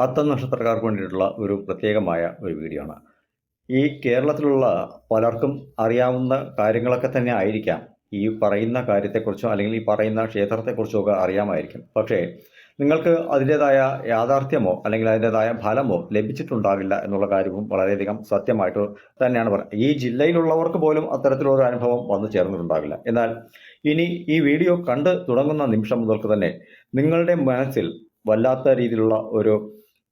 അത്തം നക്ഷത്രക്കാർക്ക് വേണ്ടിയിട്ടുള്ള ഒരു പ്രത്യേകമായ ഒരു വീഡിയോ ആണ് ഈ കേരളത്തിലുള്ള പലർക്കും അറിയാവുന്ന കാര്യങ്ങളൊക്കെ തന്നെ ആയിരിക്കാം. ഈ പറയുന്ന കാര്യത്തെക്കുറിച്ചോ അല്ലെങ്കിൽ ഈ പറയുന്ന ക്ഷേത്രത്തെക്കുറിച്ചോ ഒക്കെ അറിയാമായിരിക്കും. പക്ഷേ നിങ്ങൾക്ക് അതിന്റേതായ യാഥാർത്ഥ്യമോ അല്ലെങ്കിൽ അതിന്റേതായ ഫലമോ ലഭിച്ചിട്ടുണ്ടാവില്ല എന്നുള്ള കാര്യവും വളരെയധികം സത്യമായിട്ട് തന്നെയാണ് പറയുന്നത്. ഈ ജില്ലയിലുള്ളവർക്ക് പോലും അത്തരത്തിലൊരു അനുഭവം വന്നു ചേർന്നിട്ടുണ്ടാകില്ല. എന്നാൽ ഇനി ഈ വീഡിയോ കണ്ട് തുടങ്ങുന്ന നിമിഷം മുതൽക്ക് തന്നെ നിങ്ങളുടെ മനസ്സിൽ വല്ലാത്ത രീതിയിലുള്ള ഒരു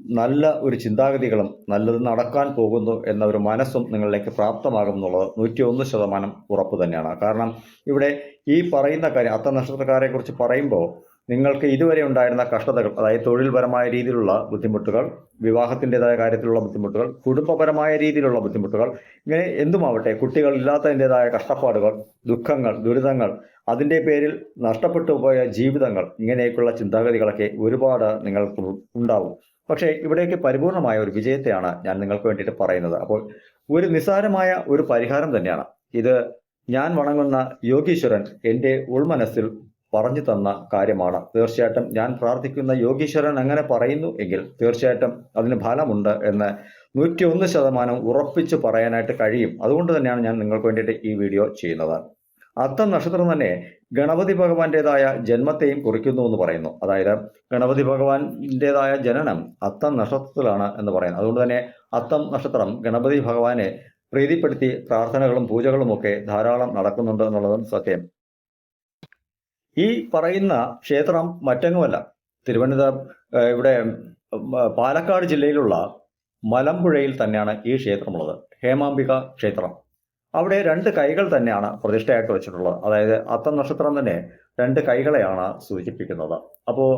നല്ല ഒരു ചിന്താഗതികളും നല്ലത് നടക്കാൻ പോകുന്നു എന്ന ഒരു മനസ്സും നിങ്ങളിലേക്ക് പ്രാപ്തമാകും എന്നുള്ളത് നൂറ്റി ഒന്ന് ശതമാനം ഉറപ്പ് തന്നെയാണ്. കാരണം ഇവിടെ ഈ പറയുന്ന കാര്യം അത്ത നക്ഷത്രക്കാരെ കുറിച്ച് പറയുമ്പോൾ നിങ്ങൾക്ക് ഇതുവരെ ഉണ്ടായിരുന്ന കഷ്ടതകൾ അതായത് തൊഴിൽപരമായ രീതിയിലുള്ള ബുദ്ധിമുട്ടുകൾ വിവാഹത്തിന്റെതായ കാര്യത്തിലുള്ള ബുദ്ധിമുട്ടുകൾ കുടുംബപരമായ രീതിയിലുള്ള ബുദ്ധിമുട്ടുകൾ ഇങ്ങനെ എന്തുമാവട്ടെ കുട്ടികൾ ഇല്ലാത്തതിന്റെതായ കഷ്ടപ്പാടുകൾ ദുഃഖങ്ങൾ ദുരിതങ്ങൾ അതിന്റെ പേരിൽ നഷ്ടപ്പെട്ടു പോയ ജീവിതങ്ങൾ ഇങ്ങനെയൊക്കെയുള്ള ചിന്താഗതികളൊക്കെ ഒരുപാട് നിങ്ങൾക്ക് ഉണ്ടാവും. പക്ഷേ ഇവിടേക്ക് പരിപൂർണമായ ഒരു വിജയത്തെയാണ് ഞാൻ നിങ്ങൾക്ക് വേണ്ടിയിട്ട് പറയുന്നത്. അപ്പോൾ ഒരു നിസാരമായ ഒരു പരിഹാരം തന്നെയാണ്. ഇത് ഞാൻ വണങ്ങുന്ന യോഗീശ്വരൻ എന്റെ ഉൾമനസ്സിൽ പറഞ്ഞു തന്ന കാര്യമാണ്. തീർച്ചയായിട്ടും ഞാൻ പ്രാർത്ഥിക്കുന്ന യോഗീശ്വരൻ അങ്ങനെ പറയുന്നു എങ്കിൽ തീർച്ചയായിട്ടും അതിന് ഫലമുണ്ട് എന്ന് നൂറ്റി ഒന്ന് ശതമാനം ഉറപ്പിച്ച് പറയാനായിട്ട് കഴിയും. അതുകൊണ്ട് തന്നെയാണ് ഞാൻ നിങ്ങൾക്ക് വേണ്ടിയിട്ട് ഈ വീഡിയോ ചെയ്യുന്നത്. അത്തം നക്ഷത്രം തന്നെ ഗണപതി ഭഗവാന്റേതായ ജന്മത്തെയും കുറിക്കുന്നു എന്ന് പറയുന്നു. അതായത് ഗണപതി ഭഗവാന്റേതായ ജനനം അത്തം നക്ഷത്രത്തിലാണ് എന്ന് പറയുന്നത് അതുകൊണ്ട് തന്നെ അത്തം നക്ഷത്രം ഗണപതി ഭഗവാനെ പ്രീതിപ്പെടുത്തി പ്രാർത്ഥനകളും പൂജകളും ഒക്കെ ധാരാളം നടക്കുന്നുണ്ട് എന്നുള്ളതും സത്യം. ഈ പറയുന്ന ക്ഷേത്രം മറ്റെങ്ങുമല്ല. തിരുവനന്തപുരം ഇവിടെ പാലക്കാട് ജില്ലയിലുള്ള മലമ്പുഴയിൽ തന്നെയാണ് ഈ ക്ഷേത്രമുള്ളത്. ഹേമാംബിക ക്ഷേത്രം. അവിടെ രണ്ട് കൈകൾ തന്നെയാണ് പ്രതിഷ്ഠയായിട്ട് വെച്ചിട്ടുള്ളത്. അതായത് അത്തം നക്ഷത്രം തന്നെ രണ്ട് കൈകളെയാണ് സൂചിപ്പിക്കുന്നത്. അപ്പോൾ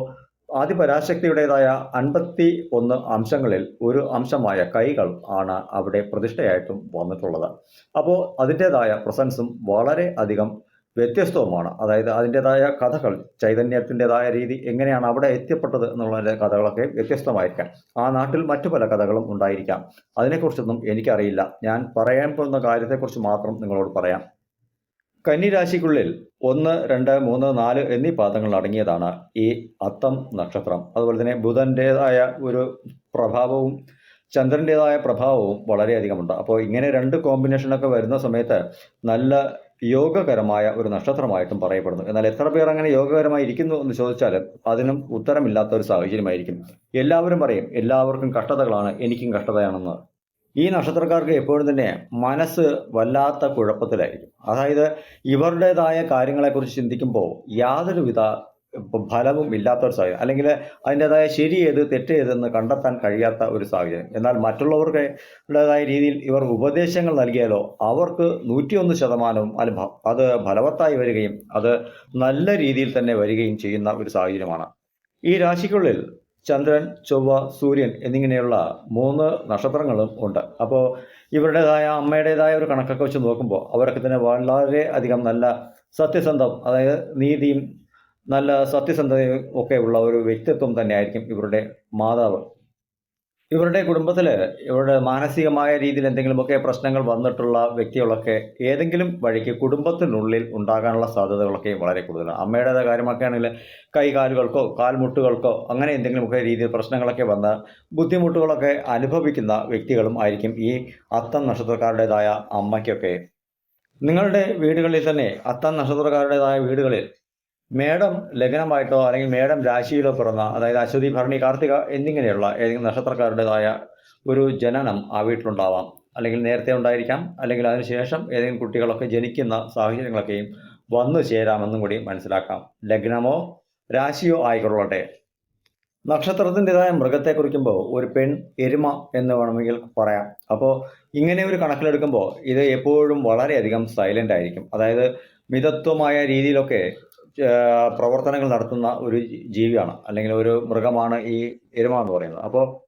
ആദിപരാശക്തിയുടേതായ അൻപത്തി ഒന്ന് അംശങ്ങളിൽ ഒരു അംശമായ കൈകൾ ആണ് അവിടെ പ്രതിഷ്ഠയായിട്ടും വന്നിട്ടുള്ളത്. അപ്പോൾ അതിന്റെതായ പ്രസൻസും വളരെ അധികം വ്യത്യസ്തവുമാണ്. അതായത് അതിന്റെതായ കഥകൾ ചൈതന്യത്തിന്റെതായ രീതി എങ്ങനെയാണ് അവിടെ എത്തിപ്പെട്ടത് എന്നുള്ളതിന്റെ കഥകളൊക്കെ വ്യത്യസ്തമായിരിക്കാം. ആ നാട്ടിൽ മറ്റു പല കഥകളും ഉണ്ടായിരിക്കാം. അതിനെക്കുറിച്ചൊന്നും എനിക്കറിയില്ല. ഞാൻ പറയാൻ പോകുന്ന കാര്യത്തെക്കുറിച്ച് മാത്രം നിങ്ങളോട് പറയാം. കന്നിരാശിക്കുള്ളിൽ ഒന്ന് രണ്ട് മൂന്ന് നാല് എന്നീ പാദങ്ങൾ അടങ്ങിയതാണ് ഈ അത്തം നക്ഷത്രം. അതുപോലെ തന്നെ ബുധന്റേതായ ഒരു പ്രഭാവവും ചന്ദ്രന്റേതായ പ്രഭാവവും വളരെയധികമുണ്ട്. അപ്പോൾ ഇങ്ങനെ രണ്ട് കോമ്പിനേഷനൊക്കെ വരുന്ന സമയത്ത് നല്ല യോഗകരമായ ഒരു നക്ഷത്രമായിട്ടും പറയപ്പെടുന്നു. എന്നാൽ എത്ര പേർ അങ്ങനെ യോഗകരമായി ഇരിക്കുന്നു എന്ന് ചോദിച്ചാൽ അതിനും ഉത്തരമില്ലാത്ത ഒരു സാഹചര്യമായിരിക്കും. എല്ലാവരും പറയും എല്ലാവർക്കും കഷ്ടതകളാണ് എനിക്കും കഷ്ടതയാണെന്ന്. ഈ നക്ഷത്രക്കാർക്ക് എപ്പോഴും തന്നെ മനസ്സ് വല്ലാത്ത കുഴപ്പത്തിലായിരിക്കും. അതായത് ഇവരുടേതായ കാര്യങ്ങളെക്കുറിച്ച് ചിന്തിക്കുമ്പോൾ യാതൊരുവിധ ഫലവും ഇല്ലാത്ത ഒരു സാഹചര്യം. അല്ലെങ്കിൽ അതിന്റെതായ ശരി ഏത് തെറ്റ് ഏതെന്ന് കണ്ടെത്താൻ കഴിയാത്ത ഒരു സാഹചര്യം. എന്നാൽ മറ്റുള്ളവർക്ക് ഉള്ളതായ രീതിയിൽ ഇവർ ഉപദേശങ്ങൾ നൽകിയാലോ അവർക്ക് നൂറ്റിയൊന്ന് ശതമാനവും അല്ല അത് ഫലവത്തായി വരികയും അത് നല്ല രീതിയിൽ തന്നെ വരികയും ചെയ്യുന്ന ഒരു സാഹചര്യമാണ്. ഈ രാശിക്കുള്ളിൽ ചന്ദ്രൻ ചൊവ്വ സൂര്യൻ എന്നിങ്ങനെയുള്ള മൂന്ന് നക്ഷത്രങ്ങളും ഉണ്ട്. അപ്പോൾ ഇവരുടേതായ അമ്മയുടേതായ ഒരു കണക്കൊക്കെ വെച്ച് നോക്കുമ്പോൾ അവരൊക്കെ തന്നെ വളരെ അധികം നല്ല സത്യസന്ധം അതായത് നീതിയും നല്ല സത്യസന്ധതയും ഒക്കെ ഉള്ള ഒരു വ്യക്തിത്വം തന്നെയായിരിക്കും ഇവരുടെ മാതാവ്. ഇവരുടെ കുടുംബത്തിൽ ഇവരുടെ മാനസികമായ രീതിയിൽ എന്തെങ്കിലുമൊക്കെ പ്രശ്നങ്ങൾ വന്നിട്ടുള്ള വ്യക്തികളൊക്കെ ഏതെങ്കിലും വഴിക്ക് കുടുംബത്തിനുള്ളിൽ ഉണ്ടാകാനുള്ള സാധ്യതകളൊക്കെ വളരെ കൂടുതലാണ്. അമ്മയുടേതായ കാര്യമൊക്കെ ആണെങ്കിൽ കൈകാലുകൾക്കോ കാൽമുട്ടുകൾക്കോ അങ്ങനെ എന്തെങ്കിലുമൊക്കെ രീതിയിൽ പ്രശ്നങ്ങളൊക്കെ വന്ന് ബുദ്ധിമുട്ടുകളൊക്കെ അനുഭവിക്കുന്ന വ്യക്തികളും ആയിരിക്കും ഈ അത്തം നക്ഷത്രക്കാരുടേതായ അമ്മയ്ക്കൊക്കെ. നിങ്ങളുടെ വീടുകളിൽ തന്നെ അത്തം നക്ഷത്രക്കാരുടേതായ വീടുകളിൽ മേടം ലഗ്നമായിട്ടോ അല്ലെങ്കിൽ മേടം രാശിയിലോ പിറന്ന അതായത് അശ്വതി ഭരണി കാർത്തിക എന്നിങ്ങനെയുള്ള ഏതെങ്കിലും നക്ഷത്രക്കാരുടേതായ ഒരു ജനനം ആ വീട്ടിലുണ്ടാവാം. അല്ലെങ്കിൽ നേരത്തെ ഉണ്ടായിരിക്കാം. അല്ലെങ്കിൽ അതിനുശേഷം ഏതെങ്കിലും കുട്ടികളൊക്കെ ജനിക്കുന്ന സാഹചര്യങ്ങളൊക്കെയും വന്നു ചേരാമെന്നും കൂടി മനസ്സിലാക്കാം. ലഗ്നമോ രാശിയോ ആയിക്കൊള്ളട്ടെ. നക്ഷത്രത്തിന്റെതായ മൃഗത്തെ കുറിക്കുമ്പോൾ ഒരു പെൺ എരുമ എന്ന് വേണമെങ്കിൽ പറയാം. അപ്പോൾ ഇങ്ങനെ ഒരു കണക്കിലെടുക്കുമ്പോൾ ഇത് എപ്പോഴും വളരെയധികം സൈലന്റ് ആയിരിക്കും. അതായത് മിതത്വമായ രീതിയിലൊക്കെ പ്രവർത്തനങ്ങൾ നടത്തുന്ന ഒരു ജീവിയാണ്. അല്ലെങ്കിൽ ഒരു മൃഗമാണ് ഈ എരുമ എന്ന് പറയുന്നത്. അപ്പോൾ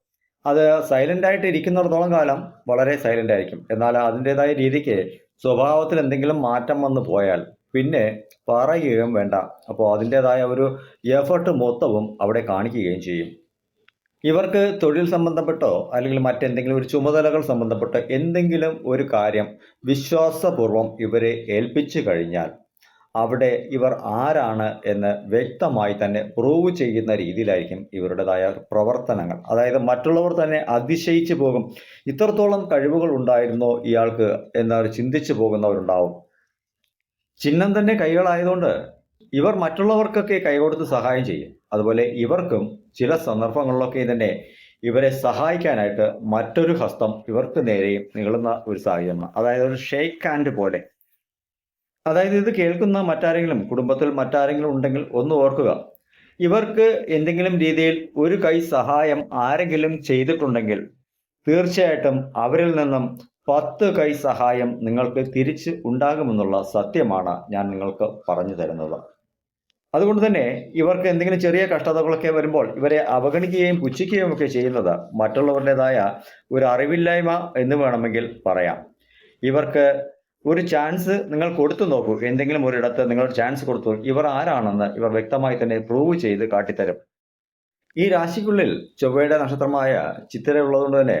അത് സൈലന്റ് ആയിട്ട് ഇരിക്കുന്നിടത്തോളം കാലം വളരെ സൈലന്റ് ആയിരിക്കും. എന്നാൽ അതിന്റെതായ രീതിക്ക് സ്വഭാവത്തിൽ എന്തെങ്കിലും മാറ്റം വന്നു പോയാൽ പിന്നെ പറയുകയും വേണ്ട. അപ്പോൾ അതിന്റെതായ ഒരു എഫർട്ട് മൊത്തവും അവിടെ കാണിക്കുകയും ചെയ്യും. ഇവർക്ക് തൊഴിൽ സംബന്ധപ്പെട്ടോ അല്ലെങ്കിൽ മറ്റെന്തെങ്കിലും ഒരു ചുമതലകൾ സംബന്ധപ്പെട്ടോ എന്തെങ്കിലും ഒരു കാര്യം വിശ്വാസപൂർവം ഇവരെ ഏൽപ്പിച്ചു കഴിഞ്ഞാൽ അവിടെ ഇവർ ആരാണ് എന്ന് വ്യക്തമായി തന്നെ പ്രൂവ് ചെയ്യുന്ന രീതിയിലായിരിക്കും ഇവരുടേതായ പ്രവർത്തനങ്ങൾ. അതായത് മറ്റുള്ളവർ തന്നെ അതിശയിച്ചു പോകും. ഇത്രത്തോളം കഴിവുകൾ ഉണ്ടായിരുന്നോ ഇയാൾക്ക് എന്നവർ ചിന്തിച്ചു പോകുന്നവരുണ്ടാവും. ചിഹ്നം തന്നെ കൈകളായതുകൊണ്ട് ഇവർ മറ്റുള്ളവർക്കൊക്കെ കൈകൊടുത്ത് സഹായം ചെയ്യും. അതുപോലെ ഇവർക്കും ചില സന്ദർഭങ്ങളിലൊക്കെ തന്നെ ഇവരെ സഹായിക്കാനായിട്ട് മറ്റൊരു ഹസ്തം ഇവർക്ക് നേരെയും നീളുന്ന ഒരു സാഹചര്യമാണ്. അതായത് ഒരു ഷെയ്ക്ക് ഹാൻഡ് പോലെ. അതായത് ഇത് കേൾക്കുന്ന മറ്റാരെങ്കിലും കുടുംബത്തിൽ മറ്റാരെങ്കിലും ഉണ്ടെങ്കിൽ ഒന്ന് ഓർക്കുക. ഇവർക്ക് എന്തെങ്കിലും രീതിയിൽ ഒരു കൈ സഹായം ആരെങ്കിലും ചെയ്തിട്ടുണ്ടെങ്കിൽ തീർച്ചയായിട്ടും അവരിൽ നിന്നും പത്ത് കൈ സഹായം നിങ്ങൾക്ക് തിരിച്ച് ഉണ്ടാകുമെന്നുള്ള സത്യമാണ് ഞാൻ നിങ്ങൾക്ക് പറഞ്ഞു തരുന്നത്. അതുകൊണ്ട് തന്നെ ഇവർക്ക് എന്തെങ്കിലും ചെറിയ കഷ്ടതകളൊക്കെ വരുമ്പോൾ ഇവരെ അവഗണിക്കുകയും പുച്ഛിക്കുകയും ഒക്കെ ചെയ്യുന്നത് മറ്റുള്ളവരുടേതായ ഒരു അറിവില്ലായ്മ എന്ന് വേണമെങ്കിൽ പറയാം. ഇവർക്ക് ഒരു ചാൻസ് നിങ്ങൾ കൊടുത്തു നോക്കൂ. എന്തെങ്കിലും ഒരിടത്ത് നിങ്ങൾ ചാൻസ് കൊടുത്തു ഇവർ ആരാണെന്ന് ഇവർ വ്യക്തമായി തന്നെ പ്രൂവ് ചെയ്ത് കാട്ടിത്തരും. ഈ രാശിക്കുള്ളിൽ ചൊവ്വയുടെ നക്ഷത്രമായ ചിത്തിര ഉള്ളതുകൊണ്ട് തന്നെ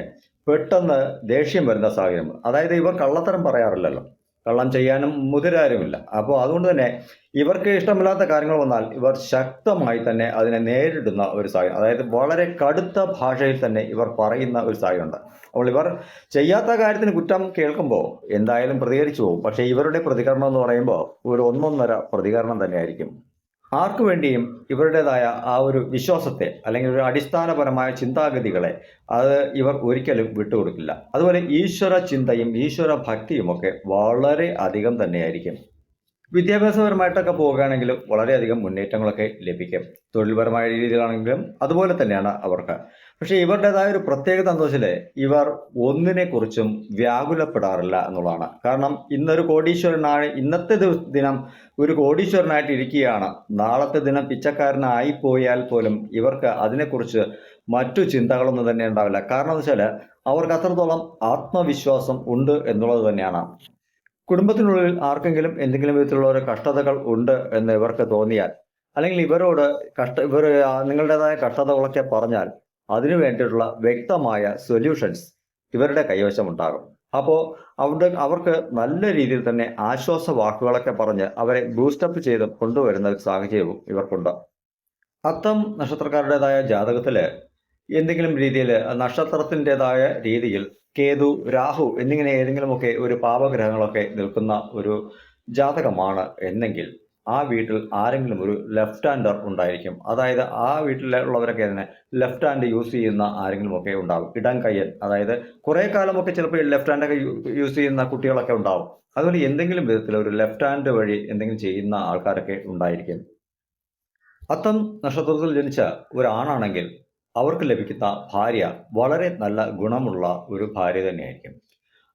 പെട്ടെന്ന് ദേഷ്യം വരുന്ന സാഹചര്യം. അതായത് ഇവർ കള്ളത്തരം പറയാറില്ലല്ലോ. കള്ളം ചെയ്യാനും മുതിരാരുമില്ല. അപ്പോൾ അതുകൊണ്ട് തന്നെ ഇവർക്ക് ഇഷ്ടമില്ലാത്ത കാര്യങ്ങൾ വന്നാൽ ഇവർ ശക്തമായി തന്നെ അതിനെ നേരിടുന്ന ഒരു സാഹചര്യം അതായത് വളരെ കടുത്ത ഭാഷയിൽ തന്നെ ഇവർ പറയുന്ന ഒരു സാഹചര്യമുണ്ട്. അപ്പോൾ ഇവർ ചെയ്യാത്ത കാര്യത്തിന് കുറ്റം കേൾക്കുമ്പോൾ എന്തായാലും പ്രതികരിച്ചു പോകും. പക്ഷേ ഇവരുടെ പ്രതികരണം എന്ന് പറയുമ്പോൾ ഒരു ഒന്നൊന്നര പ്രതികരണം തന്നെയായിരിക്കും. ആർക്കു വേണ്ടിയും ഇവരുടേതായ ആ ഒരു വിശ്വാസത്തെ അല്ലെങ്കിൽ ഒരു അടിസ്ഥാനപരമായ ചിന്താഗതികളെ അത് ഇവർ ഒരിക്കലും വിട്ടുകൊടുക്കില്ല. അതുപോലെ ഈശ്വര ചിന്തയും ഈശ്വര ഭക്തിയുമൊക്കെ വളരെ അധികം തന്നെയായിരിക്കും. വിദ്യാഭ്യാസപരമായിട്ടൊക്കെ പോകുകയാണെങ്കിലും വളരെയധികം മുന്നേറ്റങ്ങളൊക്കെ ലഭിക്കും. തൊഴിൽപരമായ രീതിയിലാണെങ്കിലും അതുപോലെ തന്നെയാണ് അവർക്ക്. പക്ഷേ ഇവരുടേതായ ഒരു പ്രത്യേകത എന്താ ഇവർ ഒന്നിനെക്കുറിച്ചും വ്യാകുലപ്പെടാറില്ല എന്നുള്ളതാണ്. കാരണം ഇന്നൊരു കോടീശ്വരനാണ് ഇന്നത്തെ ദിനം ഒരു കോടീശ്വരനായിട്ട് ഇരിക്കുകയാണ്. നാളത്തെ ദിനം പിച്ചക്കാരനായി പോയാൽ പോലും ഇവർക്ക് അതിനെക്കുറിച്ച് മറ്റു ചിന്തകളൊന്നും തന്നെ ഉണ്ടാവില്ല. കാരണം എന്ന് വെച്ചാൽ അവർക്ക് അത്രത്തോളം ആത്മവിശ്വാസം ഉണ്ട് എന്നുള്ളത് തന്നെയാണ്. കുടുംബത്തിനുള്ളിൽ ആർക്കെങ്കിലും എന്തെങ്കിലും വിധത്തിലുള്ള ഒരു കഷ്ടതകൾ ഉണ്ട് എന്ന് ഇവർക്ക് തോന്നിയാൽ അല്ലെങ്കിൽ ഇവരോട് കഷ്ട ഇവർ നിങ്ങളുടേതായ കഷ്ടതകളൊക്കെ പറഞ്ഞാൽ അതിനു വേണ്ടിയിട്ടുള്ള വ്യക്തമായ സൊല്യൂഷൻസ് ഇവരുടെ കൈവശം ഉണ്ടാകും അപ്പോൾ അവിടെ അവർക്ക് നല്ല രീതിയിൽ തന്നെ ആശ്വാസ വാക്കുകളൊക്കെ പറഞ്ഞ് അവരെ ബൂസ്റ്റപ്പ് ചെയ്ത് കൊണ്ടുവരുന്ന ഒരു സാഹചര്യവും ഇവർക്കുണ്ട്. അത്തം നക്ഷത്രക്കാരുടേതായ ജാതകത്തിൽ എന്തെങ്കിലും രീതിയിൽ നക്ഷത്രത്തിന്റെതായ രീതിയിൽ കേതു രാഹു എന്നിങ്ങനെ ഏതെങ്കിലുമൊക്കെ ഒരു പാപഗ്രഹങ്ങളൊക്കെ നിൽക്കുന്ന ഒരു ജാതകമാണ് എന്നെങ്കിൽ ആ വീട്ടിൽ ആരെങ്കിലും ഒരു ലെഫ്റ്റ് ഹാൻഡർ ഉണ്ടായിരിക്കും. അതായത് ആ വീട്ടിലുള്ളവരൊക്കെ തന്നെ ലെഫ്റ്റ് ഹാൻഡ് യൂസ് ചെയ്യുന്ന ആരെങ്കിലും ഒക്കെ ഉണ്ടാവും. ഇടം കയ്യൻ. അതായത് കുറേ കാലമൊക്കെ ചിലപ്പോൾ ലെഫ്റ്റ് ഹാൻഡൊക്കെ യൂസ് ചെയ്യുന്ന കുട്ടികളൊക്കെ ഉണ്ടാവും. അതുപോലെ എന്തെങ്കിലും വിധത്തിൽ ഒരു ലെഫ്റ്റ് ഹാൻഡ് വഴി എന്തെങ്കിലും ചെയ്യുന്ന ആൾക്കാരൊക്കെ ഉണ്ടായിരിക്കും. അത്തം നക്ഷത്രത്തിൽ ജനിച്ച ഒരാണാണെങ്കിൽ അവർക്ക് ലഭിക്കുന്ന ഭാര്യ വളരെ നല്ല ഗുണമുള്ള ഒരു ഭാര്യ തന്നെയായിരിക്കും.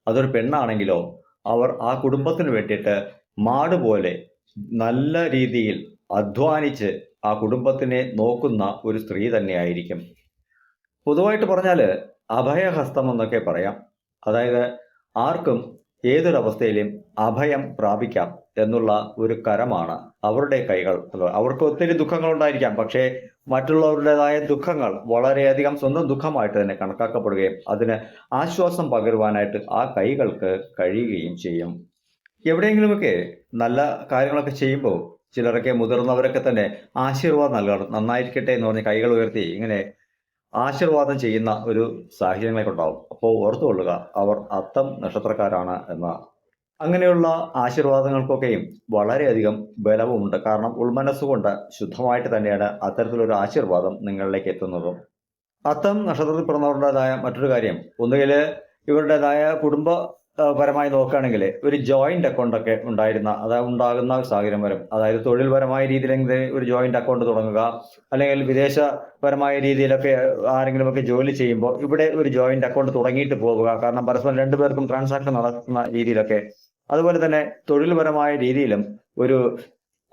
അതൊരു പെണ്ണാണെങ്കിലോ അവർ ആ കുടുംബത്തിന് വേണ്ടിയിട്ട് മാട് പോലെ നല്ല രീതിയിൽ അധ്വാനിച്ച് ആ കുടുംബത്തിനെ നോക്കുന്ന ഒരു സ്ത്രീ തന്നെയായിരിക്കും. പൊതുവായിട്ട് പറഞ്ഞാൽ അഭയഹസ്തം എന്നൊക്കെ പറയാം. അതായത് ആർക്കും ഏതൊരവസ്ഥയിലും അഭയം പ്രാപിക്കാം എന്നുള്ള ഒരു കരമാണ് അവരുടെ കൈകൾ. അവർക്ക് ഒത്തിരി ദുഃഖങ്ങൾ ഉണ്ടായിരിക്കാം പക്ഷേ മറ്റുള്ളവരുടേതായ ദുഃഖങ്ങൾ വളരെയധികം സ്വന്തം ദുഃഖമായിട്ട് തന്നെ കണക്കാക്കപ്പെടുകയും അതിന് ആശ്വാസം പകരുവാനായിട്ട് ആ കൈകൾക്ക് കഴിയുകയും ചെയ്യും. എവിടെയെങ്കിലുമൊക്കെ നല്ല കാര്യങ്ങളൊക്കെ ചെയ്യുമ്പോൾ ചിലരൊക്കെ മുതിർന്നവരൊക്കെ തന്നെ ആശീർവാദം നൽകണം. നന്നായിരിക്കട്ടെ എന്ന് പറഞ്ഞ് കൈകൾ ഉയർത്തി ഇങ്ങനെ ആശീർവാദം ചെയ്യുന്ന ഒരു സാഹചര്യങ്ങളൊക്കെ ഉണ്ടാവും അപ്പോൾ ഓർത്തുകൊള്ളുക അവർ അത്തം നക്ഷത്രക്കാരാണ് എന്ന. അങ്ങനെയുള്ള ആശീർവാദങ്ങൾക്കൊക്കെയും വളരെയധികം ബലവുമുണ്ട്. കാരണം ഉൾമനസ്സുകൊണ്ട് ശുദ്ധമായിട്ട് തന്നെയാണ് അത്തരത്തിലൊരു ആശീർവാദം നിങ്ങളിലേക്ക് എത്തുന്നതും. അത്തം നക്ഷത്രത്തിൽ പിറന്നവരുടേതായ മറ്റൊരു കാര്യം ഒന്നുകിൽ ഇവരുടേതായ കുടുംബ പരമായി നോക്കുകയാണെങ്കിൽ ഒരു ജോയിന്റ് അക്കൗണ്ട് ഒക്കെ ഉണ്ടായിരുന്ന അതായത് ഉണ്ടാകുന്ന സാഹചര്യം വരും. അതായത് തൊഴിൽപരമായ രീതിയിലെങ്കിൽ ഒരു ജോയിന്റ് അക്കൗണ്ട് തുടങ്ങുക അല്ലെങ്കിൽ വിദേശപരമായ രീതിയിലൊക്കെ ആരെങ്കിലുമൊക്കെ ജോലി ചെയ്യുമ്പോൾ ഇവിടെ ഒരു ജോയിന്റ് അക്കൗണ്ട് തുടങ്ങിയിട്ട് പോകുക. കാരണം പരസ്പരം രണ്ടുപേർക്കും ട്രാൻസാക്ഷൻ നടക്കുന്ന രീതിയിലൊക്കെ. അതുപോലെ തന്നെ തൊഴിൽപരമായ രീതിയിലും ഒരു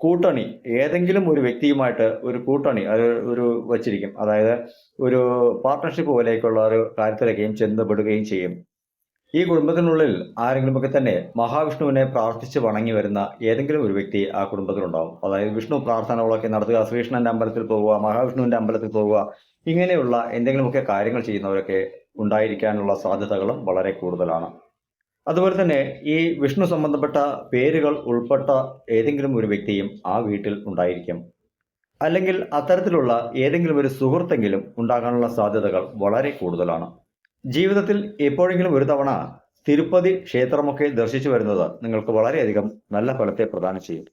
കൂട്ടണി ഏതെങ്കിലും ഒരു വ്യക്തിയുമായിട്ട് ഒരു കൂട്ടണി അത് ഒരു വച്ചിരിക്കും. അതായത് ഒരു പാർട്ട്ണർഷിപ്പ് പോലെയൊക്കെയുള്ള ഒരു കാര്യത്തിലൊക്കെയും ചെന്നപ്പെടുകയും ചെയ്യും. ഈ കുടുംബത്തിനുള്ളിൽ ആരെങ്കിലുമൊക്കെ തന്നെ മഹാവിഷ്ണുവിനെ പ്രാർത്ഥിച്ച് വണങ്ങി വരുന്ന ഏതെങ്കിലും ഒരു വ്യക്തി ആ കുടുംബത്തിലുണ്ടാവും. അതായത് വിഷ്ണു പ്രാർത്ഥനകളൊക്കെ നടത്തുക ശ്രീകൃഷ്ണന്റെ അമ്പലത്തിൽ പോവുക മഹാവിഷ്ണുവിന്റെ അമ്പലത്തിൽ പോവുക ഇങ്ങനെയുള്ള എന്തെങ്കിലുമൊക്കെ കാര്യങ്ങൾ ചെയ്യുന്നവരൊക്കെ ഉണ്ടായിരിക്കാനുള്ള സാധ്യതകളും വളരെ കൂടുതലാണ്. അതുപോലെ തന്നെ ഈ വിഷ്ണു സംബന്ധപ്പെട്ട പേരുകൾ ഉൾപ്പെട്ട ഏതെങ്കിലും ഒരു വ്യക്തിയും ആ വീട്ടിൽ ഉണ്ടായിരിക്കും. അല്ലെങ്കിൽ അത്തരത്തിലുള്ള ഏതെങ്കിലും ഒരു സുഹൃത്തെങ്കിലും ഉണ്ടാകാനുള്ള സാധ്യതകൾ വളരെ കൂടുതലാണ്. ജീവിതത്തിൽ എപ്പോഴെങ്കിലും ഒരു തവണ തിരുപ്പതി ക്ഷേത്രമൊക്കെ ദർശിച്ചു വരുന്നത് നിങ്ങൾക്ക് വളരെയധികം നല്ല ഫലത്തെ പ്രദാനം ചെയ്യും.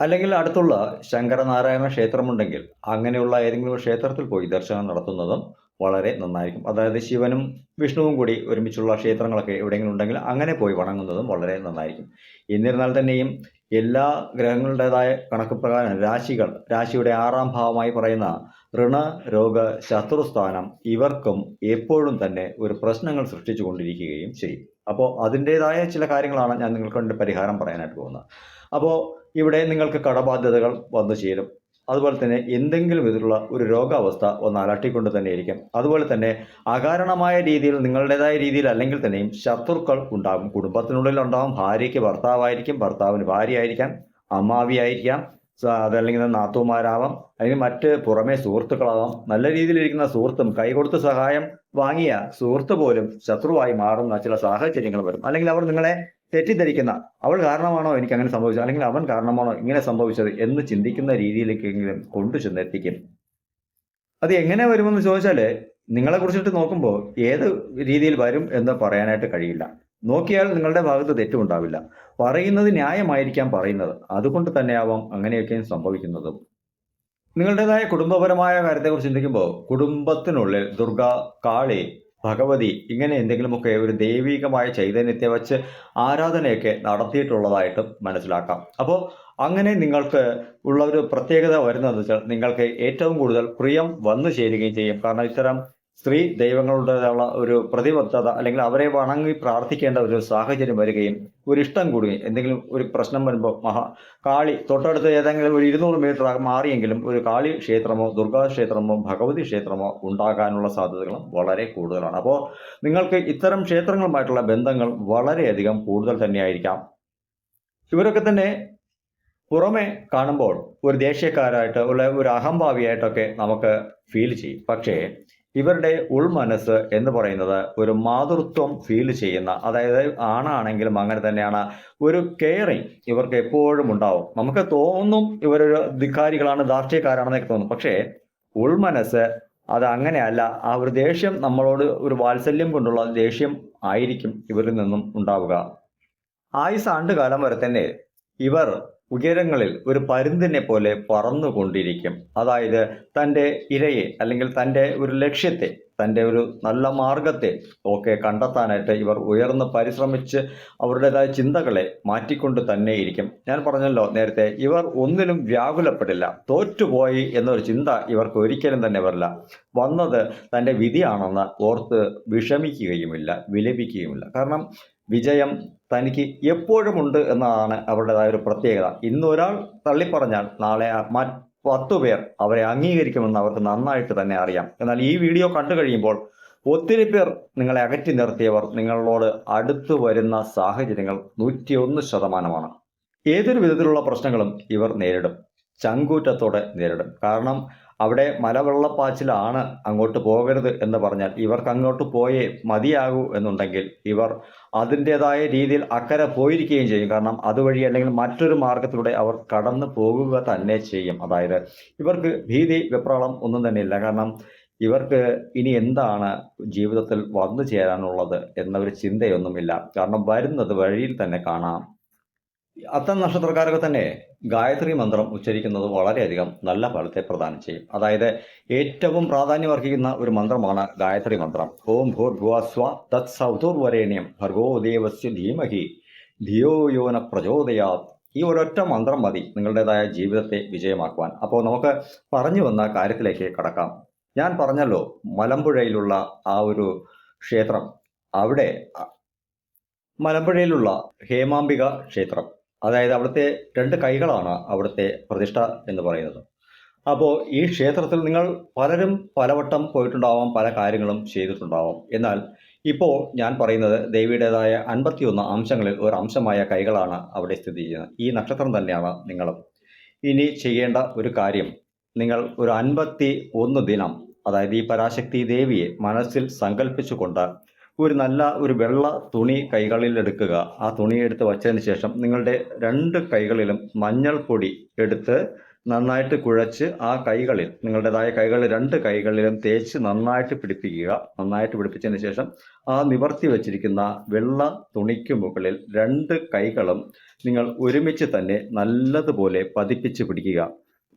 അല്ലെങ്കിൽ അടുത്തുള്ള ശങ്കരനാരായണ ക്ഷേത്രമുണ്ടെങ്കിൽ അങ്ങനെയുള്ള ഏതെങ്കിലും ക്ഷേത്രത്തിൽ പോയി ദർശനം നടത്തുന്നതും വളരെ നന്നായിരിക്കും. അതായത് ശിവനും വിഷ്ണുവും കൂടി ഒരുമിച്ചുള്ള ക്ഷേത്രങ്ങളൊക്കെ എവിടെയെങ്കിലും ഉണ്ടെങ്കിൽ അങ്ങനെ പോയി വണങ്ങുന്നതും വളരെ നന്നായിരിക്കും. എന്നിരുന്നാൽ തന്നെയും എല്ലാ ഗ്രഹങ്ങളുടേതായ കണക്ക് പ്രകാരം രാശികൾ രാശിയുടെ ആറാം ഭാവമായി പറയുന്ന ഋണ രോഗ ശത്രുസ്ഥാനം ഇവർക്കും എപ്പോഴും തന്നെ ഒരു പ്രശ്നങ്ങൾ സൃഷ്ടിച്ചു കൊണ്ടിരിക്കുകയും ചെയ്യും. അപ്പോൾ അതിന്റെതായ ചില കാര്യങ്ങളാണ് ഞാൻ നിങ്ങൾക്ക് പരിഹാരം പറയാനായിട്ട് പോകുന്നത്. അപ്പോൾ ഇവിടെ നിങ്ങൾക്ക് കടബാധ്യതകൾ വന്നു ചേരും. അതുപോലെ തന്നെ എന്തെങ്കിലും വിധത്തിലുള്ള ഒരു രോഗാവസ്ഥ ഒന്ന് അലട്ടിക്കൊണ്ട് തന്നെ ഇരിക്കും അതുപോലെ തന്നെ അകാരണമായ രീതിയിൽ നിങ്ങളുടേതായ രീതിയിൽ അല്ലെങ്കിൽ തന്നെയും ശത്രുക്കൾ ഉണ്ടാകും. കുടുംബത്തിനുള്ളിൽ ഉണ്ടാകും ഭാര്യയ്ക്ക് ഭർത്താവായിരിക്കും. ഭർത്താവിന് ഭാര്യയായിരിക്കാം. അമ്മാവിയായിരിക്കാം. അതല്ലെങ്കിൽ നാത്തൂമാരാവാം അല്ലെങ്കിൽ മറ്റ് പുറമേ സുഹൃത്തുക്കളാവാം. നല്ല രീതിയിലിരിക്കുന്ന സുഹൃത്തും കൈകൊടുത്ത് സഹായം വാങ്ങിയ സുഹൃത്ത് പോലും ശത്രുവായി മാറുന്ന ചില സാഹചര്യങ്ങൾ വരും. അല്ലെങ്കിൽ അവർ നിങ്ങളെ തെറ്റിദ്ധരിക്കുന്ന അവൾ കാരണമാണോ എനിക്ക് അങ്ങനെ സംഭവിച്ചത്? അല്ലെങ്കിൽ അവൻ കാരണമാണോ ഇങ്ങനെ സംഭവിച്ചത് എന്ന് ചിന്തിക്കുന്ന രീതിയിലേക്കെങ്കിലും കൊണ്ടു ചെന്നെത്തിക്കും. അത് എങ്ങനെ വരുമെന്ന് ചോദിച്ചാൽ നിങ്ങളെ കുറിച്ചിട്ട് നോക്കുമ്പോൾ ഏത് രീതിയിൽ വരും എന്ന് പറയാനായിട്ട് കഴിയില്ല. നോക്കിയാൽ നിങ്ങളുടെ ഭാഗത്ത് തെറ്റുമുണ്ടാവില്ല പറയുന്നത് ന്യായമായിരിക്കാം പറയുന്നത്. അതുകൊണ്ട് തന്നെയാവാം അങ്ങനെയൊക്കെയും സംഭവിക്കുന്നതും. നിങ്ങളുടേതായ കുടുംബപരമായ കാര്യത്തെക്കുറിച്ച് ചിന്തിക്കുമ്പോൾ കുടുംബത്തിനുള്ളിൽ ദുർഗ കാളി ഭഗവതി ഇങ്ങനെ എന്തെങ്കിലുമൊക്കെ ഒരു ദൈവികമായ ചൈതന്യത്തെ വച്ച് ആരാധനയൊക്കെ നടത്തിയിട്ടുള്ളതായിട്ടും മനസ്സിലാക്കാം. അപ്പോൾ അങ്ങനെ നിങ്ങൾക്ക് ഉള്ള ഒരു പ്രത്യേകത വരുന്നതെന്ന് വെച്ചാൽ നിങ്ങൾക്ക് ഏറ്റവും കൂടുതൽ പ്രിയം വന്നു ചേരുകയും ചെയ്യും. കാരണം ഇത്തരം സ്ത്രീ ദൈവങ്ങളുടേതുള്ള ഒരു പ്രതിബദ്ധത അല്ലെങ്കിൽ അവരെ വണങ്ങി പ്രാർത്ഥിക്കേണ്ട ഒരു സാഹചര്യം വരികയും ഒരു ഇഷ്ടം കൂടുകയും എന്തെങ്കിലും ഒരു പ്രശ്നം വരുമ്പോൾ മഹാ കാളി തൊട്ടടുത്ത് ഏതെങ്കിലും ഒരു ഇരുന്നൂറ് മീറ്റർ മാറിയെങ്കിലും ഒരു കാളി ക്ഷേത്രമോ ദുർഗാ ക്ഷേത്രമോ ഭഗവതി ക്ഷേത്രമോ ഉണ്ടാകാനുള്ള സാധ്യതകളും വളരെ കൂടുതലാണ്. അപ്പോൾ നിങ്ങൾക്ക് ഇത്തരം ക്ഷേത്രങ്ങളുമായിട്ടുള്ള ബന്ധങ്ങൾ വളരെയധികം കൂടുതൽ തന്നെയായിരിക്കാം. ഇവരൊക്കെ തന്നെ പുറമെ കാണുമ്പോൾ ഒരു ദേഷ്യക്കാരായിട്ട് ഉള്ള ഒരു അഹംഭാവിയായിട്ടൊക്കെ നമുക്ക് ഫീൽ ചെയ്യും. പക്ഷേ ഇവരുടെ ഉൾമനസ്സ് എന്ന് പറയുന്നത് ഒരു മാതൃത്വം ഫീൽ ചെയ്യുന്ന അതായത് ആണാണെങ്കിലും അങ്ങനെ തന്നെയാണ് ഒരു കെയറിങ് ഇവർക്ക് എപ്പോഴും ഉണ്ടാവും. നമുക്ക് തോന്നും ഇവരൊരു ധിക്കാരികളാണ് ധാർഷ്ട്യക്കാരാണെന്നൊക്കെ തോന്നും. പക്ഷേ ഉൾമനസ്സ് അത് അങ്ങനെയല്ല. ആ ഒരു ദേഷ്യം നമ്മളോട് ഒരു വാത്സല്യം കൊണ്ടുള്ള ദേഷ്യം ആയിരിക്കും ഇവരിൽ നിന്നും ഉണ്ടാവുക. ആയുസ് ആണ്ടുകാലം വരെ തന്നെ ഇവർ ഉയരങ്ങളിൽ ഒരു പരുന്തിനെ പോലെ പറന്നുകൊണ്ടിരിക്കും. അതായത് തന്റെ ഇരയെ അല്ലെങ്കിൽ തന്റെ ഒരു ലക്ഷ്യത്തെ തന്റെ ഒരു നല്ല മാർഗത്തെ ഒക്കെ കണ്ടെത്താനായിട്ട് ഇവർ ഉയർന്ന് പരിശ്രമിച്ച് അവരുടേതായ ചിന്തകളെ മാറ്റിക്കൊണ്ട് തന്നെ ഇരിക്കും ഞാൻ പറഞ്ഞല്ലോ നേരത്തെ ഇവർ ഒന്നിനും വ്യാകുലപ്പെടില്ല. തോറ്റുപോയി എന്നൊരു ചിന്ത ഇവർക്ക് ഒരിക്കലും തന്നെ വരില്ല. വന്നത് തന്റെ വിധിയാണെന്ന് ഓർത്ത് വിഷമിക്കുകയുമില്ല വിലപിക്കുകയുമില്ല. കാരണം വിജയം തനിക്ക് എപ്പോഴുമുണ്ട് എന്നതാണ് അവരുടേതായ ഒരു പ്രത്യേകത. ഇന്ന് ഒരാൾ തള്ളിപ്പറഞ്ഞാൽ നാളെ പത്തു പേർ അവരെ അംഗീകരിക്കുമെന്ന് അവർക്ക് നന്നായിട്ട് തന്നെ അറിയാം. എന്നാൽ ഈ വീഡിയോ കണ്ടു കഴിയുമ്പോൾ ഒത്തിരി പേർ നിങ്ങളെ അകറ്റി നിർത്തിയവർ നിങ്ങളോട് അടുത്തു വരുന്ന സാഹചര്യങ്ങൾ നൂറ്റിയൊന്ന് ശതമാനമാണ്. ഏതൊരു വിധത്തിലുള്ള പ്രശ്നങ്ങളും ഇവർ നേരിടും. ചങ്കൂറ്റത്തോടെ നേരിടും. കാരണം അവിടെ മലവെള്ളപ്പാച്ചിലാണ് അങ്ങോട്ട് പോകരുത് എന്ന് പറഞ്ഞാൽ ഇവർക്ക് അങ്ങോട്ട് പോയേ മതിയാകൂ എന്നുണ്ടെങ്കിൽ ഇവർ അതിന്റെതായ രീതിയിൽ അക്കരെ പോയിരിക്കുകയും ചെയ്യും. കാരണം അതുവഴി അല്ലെങ്കിൽ മറ്റൊരു മാർഗത്തിലൂടെ അവർ കടന്നു പോകുക തന്നെ ചെയ്യും. അതായത് ഇവർക്ക് ഭീതി വെപ്രാളം ഒന്നും തന്നെ ഇല്ല. കാരണം ഇവർക്ക് ഇനി എന്താണ് ജീവിതത്തിൽ വന്നു ചേരാനുള്ളത് എന്നൊരു ചിന്തയൊന്നുമില്ല. കാരണം വരുന്നത് വഴിയിൽ തന്നെ കാണാം. അത്തം നക്ഷത്രക്കാരൊക്കെ തന്നെ ഗായത്രി മന്ത്രം ഉച്ചരിക്കുന്നത് വളരെയധികം നല്ല ഫലത്തെ പ്രദാനം ചെയ്യും. അതായത് ഏറ്റവും പ്രാധാന്യം അർഹിക്കുന്ന ഒരു മന്ത്രമാണ് ഗായത്രി മന്ത്രം. ഓം ഭൂർഭുവാസ്വ തത് സൗതുർവരേണ്യം ഭർഗോ ദേവസ്യ ധീമഹി ധിയോ യോന പ്രചോദയാത്. ഈ ഒരൊറ്റ മന്ത്രം മതി നിങ്ങളുടേതായ ജീവിതത്തെ വിജയമാക്കുവാൻ. അപ്പോൾ നമുക്ക് പറഞ്ഞു വന്ന കാര്യത്തിലേക്ക് കടക്കാം. ഞാൻ പറഞ്ഞല്ലോ മലമ്പുഴയിലുള്ള ആ ഒരു ക്ഷേത്രം. അവിടെ മലമ്പുഴയിലുള്ള ഹേമാംബിക ക്ഷേത്രം. അതായത് അവിടുത്തെ രണ്ട് കൈകളാണ് അവിടുത്തെ പ്രതിഷ്ഠ എന്ന് പറയുന്നത്. അപ്പോൾ ഈ ക്ഷേത്രത്തിൽ നിങ്ങൾ പലരും പലവട്ടം പോയിട്ടുണ്ടാവാം പല കാര്യങ്ങളും ചെയ്തിട്ടുണ്ടാവാം. എന്നാൽ ഇപ്പോൾ ഞാൻ പറയുന്നത് ദേവിയുടേതായ അൻപത്തിയൊന്ന് അംശങ്ങളിൽ ഒരു അംശമായ കൈകളാണ് അവിടെ സ്ഥിതി ചെയ്യുന്നത്. ഈ നക്ഷത്രം തന്നെയാണ് നിങ്ങളും. ഇനി ചെയ്യേണ്ട ഒരു കാര്യം നിങ്ങൾ ഒരു അൻപത്തി ഒന്ന് ദിനം അതായത് ഈ പരാശക്തി ദേവിയെ മനസ്സിൽ സങ്കല്പിച്ചുകൊണ്ട് ഒരു നല്ല ഒരു വെള്ള തുണി കൈകളിൽ എടുക്കുക. ആ തുണി എടുത്ത് വച്ചതിന് ശേഷം നിങ്ങളുടെ രണ്ട് കൈകളിലും മഞ്ഞൾപ്പൊടി എടുത്ത് നന്നായിട്ട് കുഴച്ച് ആ കൈകളിൽ നിങ്ങളുടേതായ കൈകളിൽ രണ്ട് കൈകളിലും തേച്ച് നന്നായിട്ട് പിടിപ്പിക്കുക. നന്നായിട്ട് പിടിപ്പിച്ചതിന് ശേഷം ആ നിവർത്തി വച്ചിരിക്കുന്ന വെള്ള തുണിക്ക് മുകളിൽ രണ്ട് കൈകളും നിങ്ങൾ ഒരുമിച്ച് തന്നെ നല്ലതുപോലെ പതിപ്പിച്ച് പിടിക്കുക.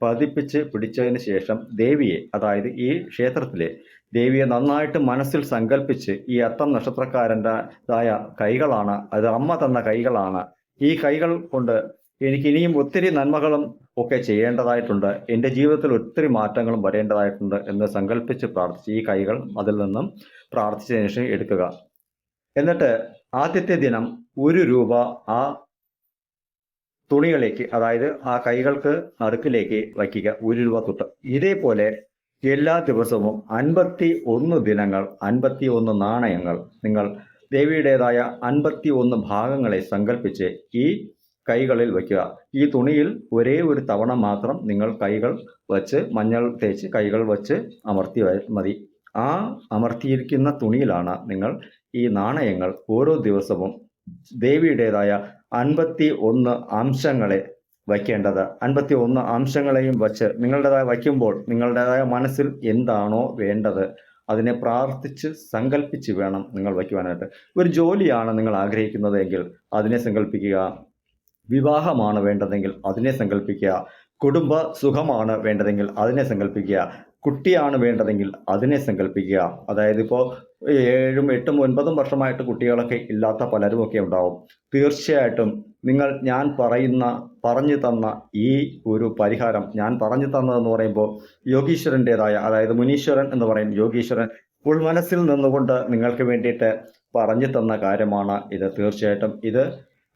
പതിപ്പിച്ച് പിടിച്ചതിന് ശേഷം ദേവിയെ അതായത് ഈ ക്ഷേത്രത്തിലെ ദേവിയെ നന്നായിട്ട് മനസ്സിൽ സങ്കല്പിച്ച് ഈ അത്തം നക്ഷത്രക്കാരന്റെതായ കൈകളാണ് അത് അമ്മ തന്ന കൈകളാണ്. ഈ കൈകൾ കൊണ്ട് എനിക്ക് ഇനിയും ഒത്തിരി നന്മകളും ഒക്കെ ചെയ്യേണ്ടതായിട്ടുണ്ട്. എന്റെ ജീവിതത്തിൽ ഒത്തിരി മാറ്റങ്ങളും വരേണ്ടതായിട്ടുണ്ട് എന്ന് സങ്കല്പിച്ച് പ്രാർത്ഥിച്ച് ഈ കൈകൾ അതിൽ നിന്നും പ്രാർത്ഥിച്ചതിന് ശേഷം എടുക്കുക. എന്നിട്ട് ആദ്യത്തെ ദിനം ഒരു രൂപ ആ തുണികളിലേക്ക് അതായത് ആ കൈകൾക്ക് നടുക്കിലേക്ക് വയ്ക്കുക ഒരു രൂപ തൊട്ട് ഇതേപോലെ എല്ലാ ദിവസവും അൻപത്തി ഒന്ന് ദിനങ്ങൾ അൻപത്തി ഒന്ന് നാണയങ്ങൾ നിങ്ങൾ ദേവിയുടേതായ അൻപത്തി ഒന്ന് ഭാഗങ്ങളെ സങ്കല്പിച്ച് ഈ കൈകളിൽ വയ്ക്കുക. ഈ തുണിയിൽ ഒരേ ഒരു തവണ മാത്രം നിങ്ങൾ കൈകൾ വച്ച് മഞ്ഞൾ തേച്ച് കൈകൾ വച്ച് അമർത്തി മതി. ആ അമർത്തിയിരിക്കുന്ന തുണിയിലാണ് നിങ്ങൾ ഈ നാണയങ്ങൾ ഓരോ ദിവസവും ദേവിയുടേതായ അൻപത്തി ഒന്ന് അംശങ്ങളെ വയ്ക്കേണ്ടത്. അൻപത്തി ഒന്ന് അംശങ്ങളെയും വച്ച് നിങ്ങളുടേതായ വയ്ക്കുമ്പോൾ നിങ്ങളുടേതായ മനസ്സിൽ എന്താണോ വേണ്ടത് അതിനെ പ്രാർത്ഥിച്ച് സങ്കല്പിച്ച് വേണം നിങ്ങൾ വയ്ക്കുവാനായിട്ട്. ഒരു ജോലിയാണ് നിങ്ങൾ ആഗ്രഹിക്കുന്നത് എങ്കിൽ അതിനെ സങ്കല്പിക്കുക വിവാഹമാണ് വേണ്ടതെങ്കിൽ അതിനെ സങ്കല്പിക്കുക കുടുംബ സുഖമാണ് വേണ്ടതെങ്കിൽ അതിനെ സങ്കല്പിക്കുക കുട്ടിയാണ് വേണ്ടതെങ്കിൽ അതിനെ സങ്കല്പിക്കുക. അതായത് ഇപ്പോൾ ഏഴും എട്ടും ഒൻപതും വർഷമായിട്ട് കുട്ടികളൊക്കെ ഇല്ലാത്ത പലരുമൊക്കെ ഉണ്ടാവും. തീർച്ചയായിട്ടും നിങ്ങൾ ഞാൻ പറയുന്ന പറഞ്ഞു തന്ന ഈ ഒരു പരിഹാരം ഞാൻ പറഞ്ഞു തന്നതെന്ന് പറയുമ്പോൾ യോഗീശ്വരന്റെതായ അതായത് മുനീശ്വരൻ എന്ന് പറയും യോഗീശ്വരൻ ഉൾമനസ്സിൽ നിന്നുകൊണ്ട് നിങ്ങൾക്ക് വേണ്ടിയിട്ട് പറഞ്ഞു തന്ന കാര്യമാണ് ഇത്. തീർച്ചയായിട്ടും ഇത്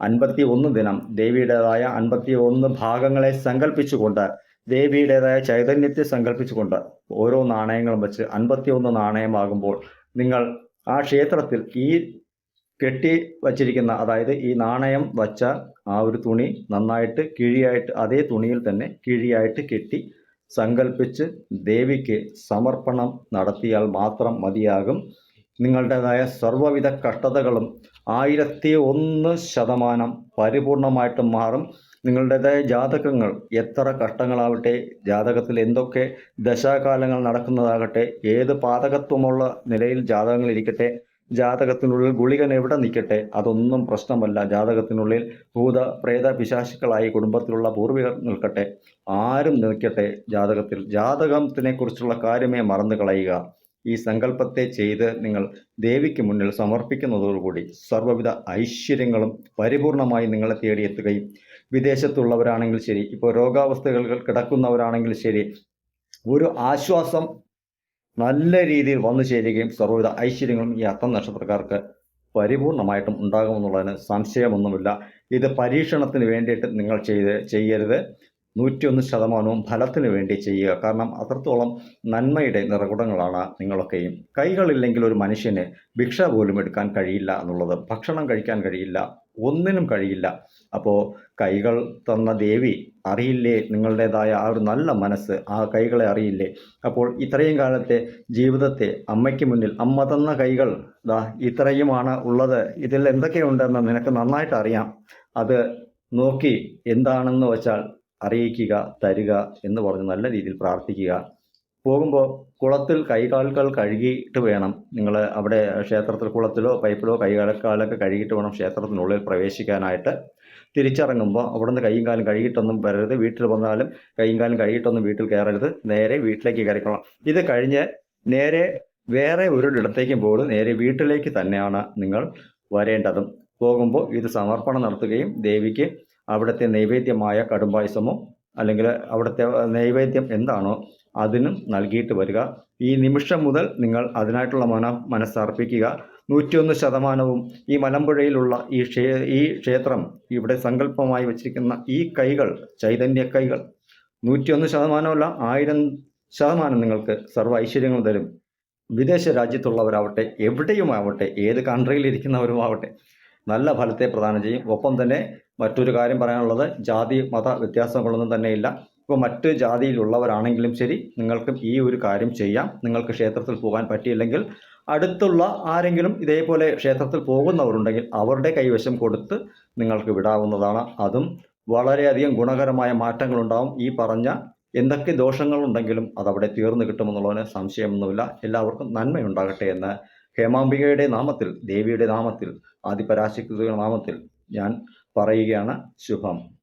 അൻപത്തി ഒന്ന് ദിനം ദേവിയുടേതായ അൻപത്തി ഒന്ന് ഭാഗങ്ങളെ സങ്കല്പിച്ചുകൊണ്ട് ദേവിയുടേതായ ചൈതന്യത്തെ സങ്കല്പിച്ചുകൊണ്ട് ഓരോ നാണയങ്ങളും വെച്ച് അൻപത്തി ഒന്ന് നാണയമാകുമ്പോൾ നിങ്ങൾ ആ ക്ഷേത്രത്തിൽ ഈ കെട്ടി വച്ചിരിക്കുന്ന അതായത് ഈ നാണയം വച്ച ആ ഒരു തുണി നന്നായിട്ട് കിഴിയായിട്ട് അതേ തുണിയിൽ തന്നെ കിഴിയായിട്ട് കെട്ടി സങ്കല്പിച്ച് ദേവിക്ക് സമർപ്പണം നടത്തിയാൽ മാത്രം മതിയാകും. നിങ്ങളുടേതായ സർവവിധ കഷ്ടതകളും ആയിരത്തി ഒന്ന് ശതമാനം പരിപൂർണമായിട്ടും മാറും. നിങ്ങളുടേതായ ജാതകങ്ങൾ എത്ര കഷ്ടങ്ങളാവട്ടെ ജാതകത്തിൽ എന്തൊക്കെ ദശാകാലങ്ങൾ നടക്കുന്നതാകട്ടെ ഏത് പാതകത്വമുള്ള നിലയിൽ ജാതകങ്ങൾ ഇരിക്കട്ടെ ജാതകത്തിനുള്ളിൽ ഗുളികൻ എവിടെ നിൽക്കട്ടെ അതൊന്നും പ്രശ്നമല്ല. ജാതകത്തിനുള്ളിൽ ഭൂത പ്രേത പിശാശുക്കളായി കുടുംബത്തിലുള്ള പൂർവികർ നിൽക്കട്ടെ. ആരും നിൽക്കട്ടെ ജാതകത്തിൽ. ജാതകത്തിനെ കുറിച്ചുള്ള കാര്യമേ മറന്നു കളയുക. ഈ സങ്കല്പത്തെ ചെയ്ത് നിങ്ങൾ ദേവിക്ക് മുന്നിൽ സമർപ്പിക്കുന്നതോടുകൂടി സർവവിധ ഐശ്വര്യങ്ങളും പരിപൂർണമായി നിങ്ങളെ തേടിയെത്തുകയും വിദേശത്തുള്ളവരാണെങ്കിൽ ശരി. ഇപ്പോൾ രോഗാവസ്ഥകൾ കിടക്കുന്നവരാണെങ്കിൽ ശരി. ഒരു ആശ്വാസം നല്ല രീതിയിൽ വന്നു ചേരുകയും സർവവിധ ഐശ്വര്യങ്ങളും ഈ അത്തം നക്ഷത്രക്കാർക്ക് പരിപൂർണമായിട്ടും ഉണ്ടാകുമെന്നുള്ളതിന് സംശയമൊന്നുമില്ല. ഇത് പരീക്ഷണത്തിന് വേണ്ടിയിട്ട് നിങ്ങൾ ചെയ്ത് ചെയ്യരുത്. നൂറ്റിയൊന്ന് ശതമാനവും ഫലത്തിന് വേണ്ടി ചെയ്യുക. കാരണം അത്രത്തോളം നന്മയുടെ നിറകുടങ്ങളാണ് നിങ്ങളൊക്കെയും. കൈകളില്ലെങ്കിൽ ഒരു മനുഷ്യന് ഭിക്ഷ പോലും എടുക്കാൻ കഴിയില്ല എന്നുള്ളത്. ഭക്ഷണം കഴിക്കാൻ കഴിയില്ല ഒന്നിനും കഴിയില്ല. അപ്പോൾ കൈകൾ തന്ന ദേവി അറിയില്ലേ നിങ്ങളുടേതായ ആ ഒരു നല്ല മനസ്സ്? ആ കൈകളെ അറിയില്ലേ? അപ്പോൾ ഇത്രയും കാലത്തെ ജീവിതത്തെ അമ്മയ്ക്ക് മുന്നിൽ അമ്മ തന്ന കൈകൾ ദാ ഇത്രയുമാണ് ഉള്ളത്. ഇതിൽ എന്തൊക്കെയുണ്ടെന്ന് നിനക്ക് നന്നായിട്ട് അറിയാം. അത് നോക്കി എന്താണെന്ന് വെച്ചാൽ അറിയിക്കുക തരിക എന്ന് പറഞ്ഞ് നല്ല രീതിയിൽ പ്രാർത്ഥിക്കുക. പോകുമ്പോൾ കുളത്തിൽ കൈകാലുകൾ കഴുകിയിട്ട് വേണം. നിങ്ങൾ അവിടെ ക്ഷേത്രത്തിൽ കുളത്തിലോ പൈപ്പിലോ കൈകാലൊക്കെ കഴുകിയിട്ട് വേണം ക്ഷേത്രത്തിനുള്ളിൽ പ്രവേശിക്കാനായിട്ട്. തിരിച്ചിറങ്ങുമ്പോൾ അവിടെ നിന്ന് കൈയും കാലും കഴുകിയിട്ടൊന്നും വരരുത്. വീട്ടിൽ വന്നാലും കൈയും കാലും കഴുകിയിട്ടൊന്നും വീട്ടിൽ കയറരുത്. നേരെ വീട്ടിലേക്ക് കയറിക്കണം ഇത് കഴിഞ്ഞ് നേരെ വേറെ ഒരിടത്തേക്കും പോലും നേരെ വീട്ടിലേക്ക് തന്നെയാണ് നിങ്ങൾ വരേണ്ടതും. പോകുമ്പോൾ ഇത് സമർപ്പണം നടത്തുകയും ദേവിക്ക് അവിടുത്തെ നൈവേദ്യമായ കടുംപായസമോ അല്ലെങ്കിൽ അവിടുത്തെ നൈവേദ്യം എന്താണോ അതിനും നൽകിയിട്ട് വരിക. ഈ നിമിഷം മുതൽ നിങ്ങൾ അതിനായിട്ടുള്ള മന മനസ്സർപ്പിക്കുക. നൂറ്റിയൊന്ന് ശതമാനവും ഈ മലമ്പുഴയിലുള്ള ഈ ക്ഷേ ഈ ക്ഷേത്രം ഇവിടെ സങ്കല്പമായി വച്ചിരിക്കുന്ന ഈ കൈകൾ ചൈതന്യ കൈകൾ നൂറ്റിയൊന്ന് ശതമാനമല്ല ആയിരം ശതമാനം നിങ്ങൾക്ക് സർവ ഐശ്വര്യങ്ങൾ തരും. വിദേശ രാജ്യത്തുള്ളവരാവട്ടെ എവിടെയുമാവട്ടെ ഏത് കൺട്രിയിൽ ഇരിക്കുന്നവരുമാവട്ടെ നല്ല ഫലത്തെ പ്രദാനം ചെയ്യും. ഒപ്പം തന്നെ മറ്റൊരു കാര്യം പറയാനുള്ളത് ജാതി മത വ്യത്യാസങ്ങളൊന്നും തന്നെയില്ല. ഇപ്പോൾ മറ്റ് ജാതിയിലുള്ളവരാണെങ്കിലും ശരി നിങ്ങൾക്കും ഈ ഒരു കാര്യം ചെയ്യാം. നിങ്ങൾക്ക് ക്ഷേത്രത്തിൽ പോകാൻ പറ്റിയില്ലെങ്കിൽ അടുത്തുള്ള ആരെങ്കിലും ഇതേപോലെ ക്ഷേത്രത്തിൽ പോകുന്നവരുണ്ടെങ്കിൽ അവരുടെ കൈവശം കൊടുത്ത് നിങ്ങൾക്ക് വിടാവുന്നതാണ്. അതും വളരെയധികം ഗുണകരമായ മാറ്റങ്ങളുണ്ടാവും. ഈ പറഞ്ഞ എന്തൊക്കെ ദോഷങ്ങളുണ്ടെങ്കിലും അതവിടെ തീർന്നു കിട്ടുമെന്നുള്ളതിന് സംശയമൊന്നുമില്ല. എല്ലാവർക്കും നന്മയുണ്ടാകട്ടെ എന്ന് ഹേമാംബികയുടെ നാമത്തിൽ ദേവിയുടെ നാമത്തിൽ ആദിപരാശക്തിയുടെ നാമത്തിൽ ഞാൻ പറയുകയാണ് ശുഭം.